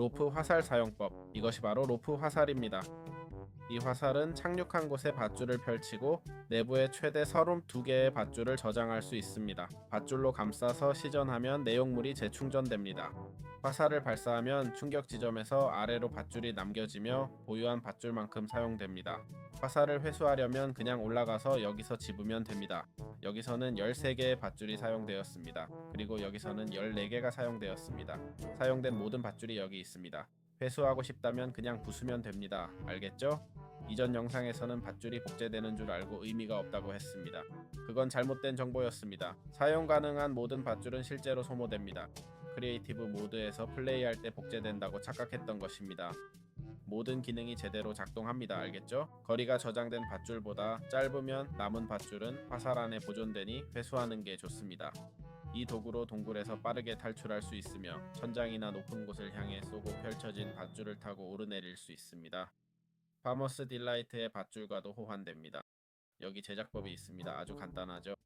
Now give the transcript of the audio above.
로프 화살 사용법. 이것이 바로 로프 화살입니다. 이 화살은 착륙한 곳에 밧줄을 펼치고 내부에 최대 32개의 밧줄을 저장할 수 있습니다. 밧줄로 감싸서 시전하면 내용물이 재충전됩니다. 화살을 발사하면 충격 지점에서 아래로 밧줄이 남겨지며 보유한 밧줄만큼 사용됩니다. 화살을 회수하려면 그냥 올라가서 여기서 집으면 됩니다. 여기서는 13개의 밧줄이 사용되었습니다. 그리고 여기서는 14개가 사용되었습니다. 사용된 모든 밧줄이 여기 있습니다. 회수하고 싶다면 그냥 부수면 됩니다. 알겠죠? 이전 영상에서는 밧줄이 복제되는 줄 알고 의미가 없다고 했습니다. 그건 잘못된 정보였습니다. 사용 가능한 모든 밧줄은 실제로 소모됩니다. 크리에이티브 모드에서 플레이할 때 복제된다고 착각했던 것입니다. 모든 기능이 제대로 작동합니다. 알겠죠? 거리가 저장된 밧줄보다 짧으면 남은 밧줄은 화살 안에 보존되니 회수하는 게 좋습니다. 이 도구로 동굴에서 빠르게 탈출할 수 있으며 천장이나 높은 곳을 향해 쏘고 펼쳐진 밧줄을 타고 오르내릴 수 있습니다. 파머스 딜라이트의 밧줄과도 호환됩니다. 여기 제작법이 있습니다. 아주 간단하죠.